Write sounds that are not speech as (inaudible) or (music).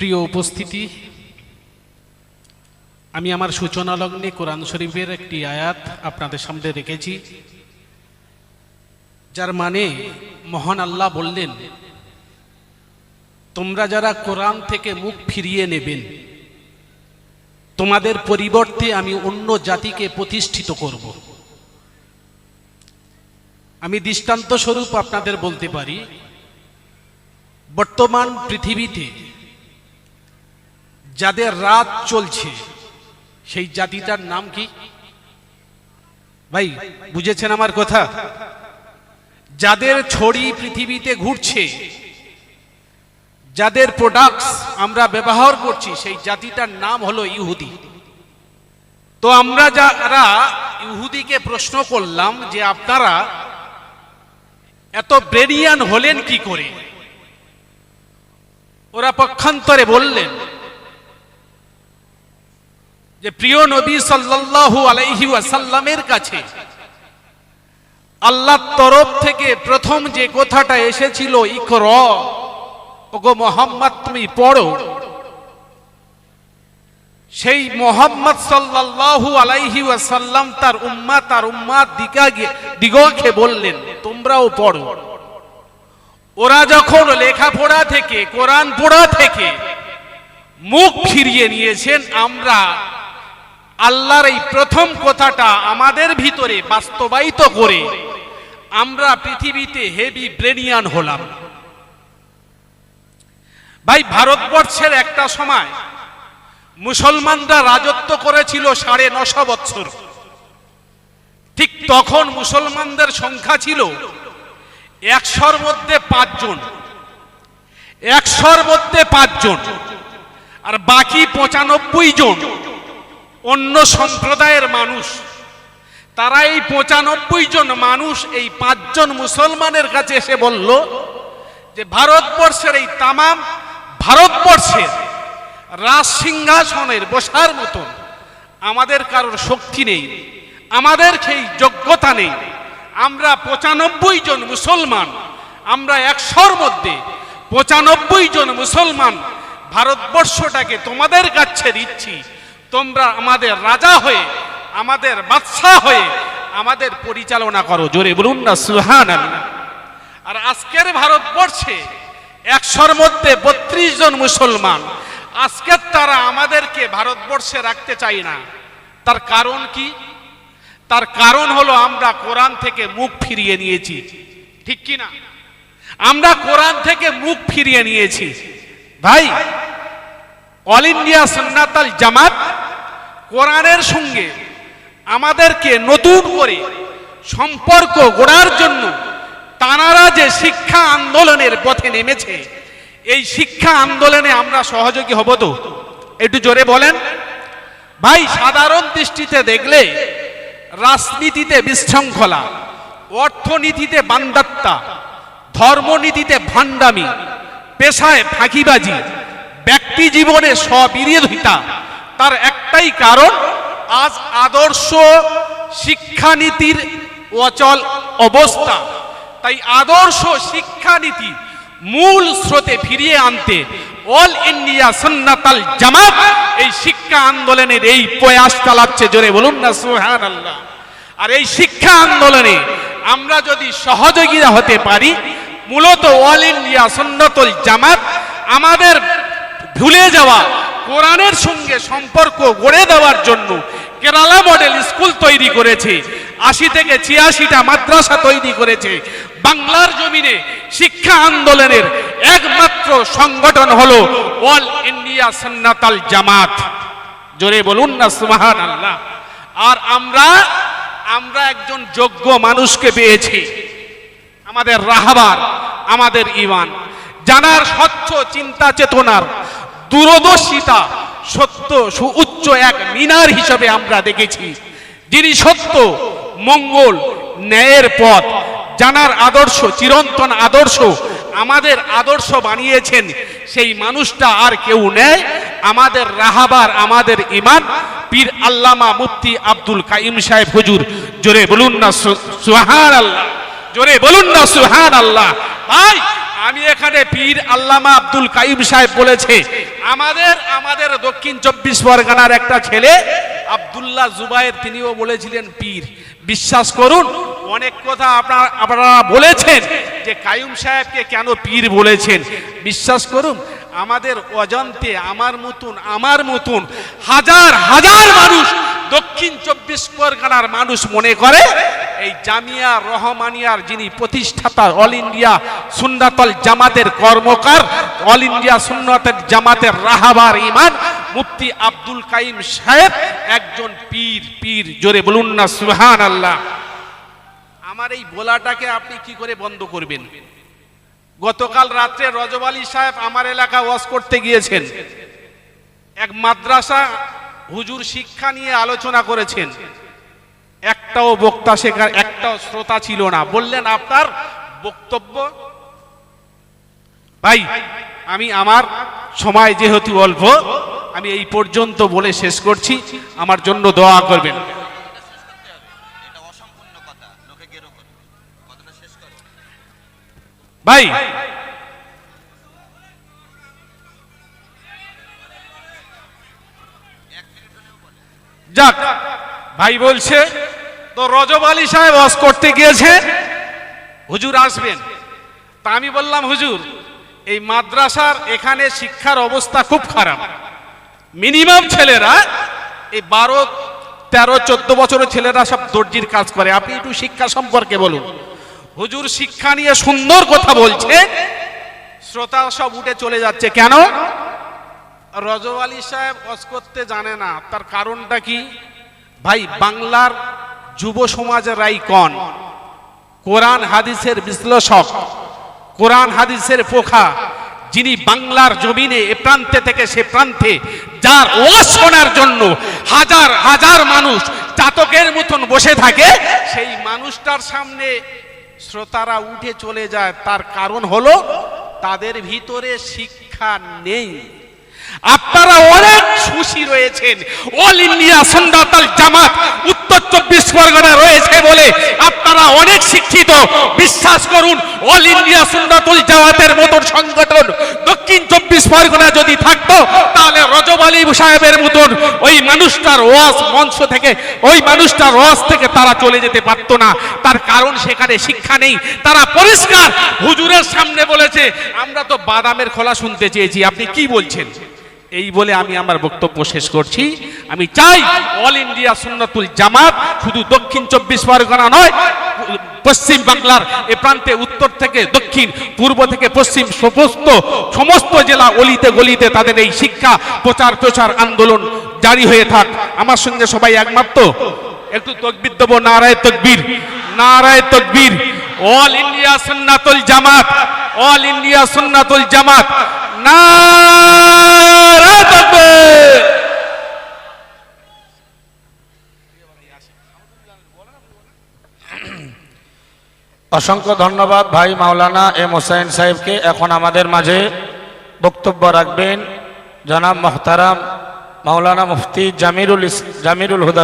প্রিয় উপস্থিতি, আমি আমার সূচনা লগ্নে কোরআন শরীফের একটি আয়াত আপনাদের সামনে রেখেছি, যার মানে মহান আল্লাহ বললেন, তোমরা যারা কোরআন থেকে মুখ ফিরিয়ে নেবেন, তোমাদের পরিবর্তে আমি অন্য জাতিকে প্রতিষ্ঠিত করব। আমি দৃষ্টান্ত স্বরূপ আপনাদের বলতে পারি, বর্তমান পৃথিবীতে যাদের রাত চলছে, সেই জাতিটার নাম কি? ভাই, বুঝেছেন আমার কথা? যাদের ছড়ি পৃথিবীতে ঘুরছে, যাদের প্রোডাক্টস আমরা ব্যবহার করছি, সেই জাতিটার নাম হলো ইহুদি। তো আমরা যারা ইহুদিকে প্রশ্ন করলাম যে আপনারা এত ব্রেনিয়ান হলেন কি করে? ওরা পক্ষান্তরে বললেন যে প্রিয় নবী সাল্লাল্লাহু আলাইহি ওয়াসাল্লামের কাছে আল্লাহর তরফ থেকে প্রথম যে কথাটা এসেছিল, ইকর ওগো মোহাম্মদ, তুমি পড়ো। সেই মোহাম্মদ সাল্লাল্লাহু আলাইহি ওয়াসাল্লাম তার উম্মা তার উম্মাত দিকাগে দিগকে বললেন, তোমরাও পড়ো। ওরা যখন লেখাপড়া থেকে, কোরআন পড়া থেকে মুখ ফিরিয়ে নিয়েছেন, আমরা আল্লাহর এই প্রথম কথাটা আমাদের ভিতরে বাস্তবায়িত করে আমরা পৃথিবীতে হেভি ব্রেনিয়ান হলাম। ভাই, ভারতবর্ষের একটা সময় মুসলমানরা রাজত্ব করেছিল সাড়ে নশো বৎসর ঠিক তখন মুসলমানদের সংখ্যা ছিল একশোর মধ্যে পাঁচজন। একশোর মধ্যে পাঁচজন। আর বাকি পঁচানব্বই জন অন্য সম্প্রদায়ের মানুষ। তারা এই পঁচানব্বই জন মানুষ এই পাঁচজন মুসলমানের কাছে এসে বলল যে, ভারতবর্ষের এই তামাম ভারতবর্ষের রাজ সিংহাসনের বসার মতন আমাদের কারোর শক্তি নেই, আমাদের সেই যোগ্যতা নেই। আমরা পঁচানব্বই জন মুসলমান, আমরা একশোর মধ্যে পঁচানব্বই জন মুসলমান ভারতবর্ষটাকে তোমাদের কাছে দিচ্ছি তোমরা আমাদের রাজা হয়ে, আমাদের বাদশাহ হয়ে আমাদের পরিচালনা করো। জোরে বলুন না সুহান আর আজকের ভারতবর্ষে একশোর মধ্যে বত্রিশ জন মুসলমান। আজকের তারা আমাদেরকে ভারতবর্ষে রাখতে চাই না। তার কারণ কি? তার কারণ হলো আমরা কোরআন থেকে মুখ ফিরিয়ে নিয়েছি। ঠিক কি না? আমরা কোরআন থেকে মুখ ফিরিয়ে নিয়েছি। ভাই, অল ইন্ডিয়া সন্ন্যাতাল জামাত কোরআনের সঙ্গে আমাদেরকে নতুন করে সম্পর্ক গড়ার জন্য তানারা যে শিক্ষা আন্দোলনের পথে নেমেছে, এই শিক্ষা আন্দোলনে আমরা সহযোগী হব তো? একটু জোরে বলেন। ভাই, সাধারণ দৃষ্টিতে দেখলে রাজনীতিতে বিশৃঙ্খলা, অর্থনীতিতে বান্দাত্তা, ধর্মনীতিতে ভান্ডামি পেশায় ফাঁকিবাজি ব্যক্তি জীবনে স্ববিরোধিতা, তার একটাই কারণ, আজ আদর্শ শিক্ষানীতির অচল অবস্থা। তাই আদর্শ শিক্ষানীতি মূল স্রোতে ফিরিয়ে আনতে অল ইন্ডিয়া সন্ন্যাতাল জামাত এই শিক্ষা আন্দোলনের এই প্রয়াস চালাচ্ছে। জোরে বলুন না সুহান আল্লাহ আর এই শিক্ষা আন্দোলনে আমরা যদি সহযোগিতা হতে পারি, মূলত অল ইন্ডিয়া সন্ন্যতল জামাত আমাদের ভুলে যাওয়া কোরআনের সঙ্গে সম্পর্ক গড়ে দেওয়ার জন্য কেরালা মডেল স্কুল তৈরি করেছে। আশি থেকে ছিয়াশিটা মাদ্রাসা তৈরি করেছে। বাংলার জমিনে শিক্ষা আন্দোলনের একমাত্র সংগঠন হলো অল ইন্ডিয়া সন্ন্যাতাল জামাত। জোরে বলুন না সুমাহান আল্লাহ আর আমরা আমরা একজন যোগ্য মানুষকে পেয়েছি। আমাদের রাহাবার, আমাদের ইমান জানার স্বচ্ছ চিন্তা চেতনার দূরদর্শিতা সত্য সুউচ্চ এক মিনার হিসেবে আমরা দেখেছি, যিনি সত্য, মঙ্গল, ন্যায়ের পথ, জানার আদর্শ, চিরন্তন আদর্শ, আমাদের আদর্শ বানিয়েছেন। সেই মানুষটা আর কেউ নেয় আমাদের রাহাবার, আমাদের ইমান। পীর আল্লামা মুফতি আব্দুল কাইম সাহেব হুজুর, জোরে বলুন না সুহান আল্লাহ জোরে বলুন না সুহান আল্লাহ ভাই আমি এখানে পীর আল্লামা আব্দুল কাইম সাহেব বলেছে, আমাদের আমাদের দক্ষিণ চব্বিশ পরগনার একটা ছেলে, আব্দুল্লাহ জুবাইর তিনিও বলেছিলেন পীর। বিশ্বাস করুন, অনেক কথা আপনার, আপনারা বলেছেন যে কায়ুম সাহেবকে কেন পীর বলেছেন। বিশ্বাস করুন, আমাদের অজান্তে, আমার মতন আমার মতন হাজার হাজার মানুষ দক্ষিণ চব্বিশ পরগনার মানুষ মনে করে এই জামিয়া রহমানিয়ার যিনি প্রতিষ্ঠাতা অল ইন্ডিয়া সুন্নাতল জামাতের কর্মকার, অল ইন্ডিয়া সুন্নাতের জামাতের রাহাবার ইমান মুফতি আব্দুল কাইম সাহেব একজন পীর পীর জোরে বলুন না সুহান আল্লাহ আমার এই বলাটাকে আপনি কি করে বন্ধ করবেন? গতকাল রাত্রে রজব আলী সাহেব আমার এলাকা ওয়াজ করতে গিয়েছেন। এক মাদ্রাসা হুজুর শিক্ষা নিয়ে আলোচনা করেছেন। একটাও বক্তা শেখার একটাও শ্রোতা ছিল না। বললেন, আপনার বক্তব্য? ভাই, আমি আমার সময় যেহেতু অল্প, আমি এই পর্যন্ত বলে শেষ করছি। আমার জন্য দোয়া করবেন। ভাই, যাক, ভাই বলছে তো রজব আলী সাহেব ওয়াজ করতে গিয়েছে। হুজুর আসবেন। তা আমি বললাম, হুজুর, এই মাদ্রাসার এখানে শিক্ষার অবস্থা খুব খারাপ। মিনিমাম ছেলেরা এই বারো, তেরো, চোদ্দ বছরের ছেলেরা সব দর্জির কাজ করে। আপনি একটু শিক্ষা সম্পর্কে বলুন। হুজুর শিক্ষা নিয়ে সুন্দর কথা বলছে। শ্রোতা সব উঠে চলে যাচ্ছে। কেন? রজব আলী সাহেব অস করতে জানে না। তার কারণটা কি? ভাই, বাংলার যুব সমাজের রাইকন কোরআন হাদিসের বিশ্লেষক, কোরআন হাদিসের পোখা, যিনি বাংলার জমিনে এ প্রান্তে থেকে সে প্রান্তে যার ওয়াজ শোনার জন্য হাজার হাজার মানুষ চাতকের মতন বসে থাকে, সেই মানুষটার সামনে শ্রোতারা উঠে চলে যায়। তার কারণ হলো তাদের ভিতরে শিক্ষা নেই। আপনারা অনেক খুশি রয়েছেন। অল ইন্ডিয়া সন্দাতাল জামাত উত্তর চব্বিশ পরগনা রয়েছে বলে আপনারা অনেক শিক্ষিত। বিশ্বাস করুন অল ইন্ডিয়া সুন্নাতুল জামাতের মতন সংগঠন দক্ষিণ চব্বিশ পরগনা যদি থাকতো, তাহলে রজব আলী সাহেবের মতন ওই মানুষটার ওয়াজ মঞ্চ থেকে, ওই মানুষটার ওয়াজ থেকে তারা চলে যেতে পারতো না। তার কারণ সেখানে শিক্ষা নেই। তারা পরিষ্কার হুজুরের সামনে বলেছে, আমরা তো বাদামের খোলা শুনতে চেয়েছি। আপনি কি বলছেন? এই বলে আমি আমার বক্তব্য শেষ করছি। আমি চাই অল ইন্ডিয়া সুন্নাতুল জামাত শুধু দক্ষিণ চব্বিশ পরগনা নয়, পশ্চিম বাংলার এ প্রান্তে উত্তর থেকে দক্ষিণ, পূর্ব থেকে পশ্চিম সমস্ত সমস্ত জেলা অলিতে গলিতে তাদের এই শিক্ষা, প্রচার প্রচার আন্দোলন জারি হয়ে থাক। আমার সঙ্গে সবাই একমাত্র একটু তকবির দেবো, নারায় তকবীর নারায় তকবীর। All India Sunnatul Jamaat, all India Sunnatul Jamaat তকবীর (clears throat) অসংখ্য ধন্যবাদ ভাই মাওলানা এম হোসাইন সাহেবকে। এখন আমাদের মাঝে বক্তব্য রাখবেন জনাব মোহতারাম মাওলানা মুফতি জামিরুল জামিরুল হুদা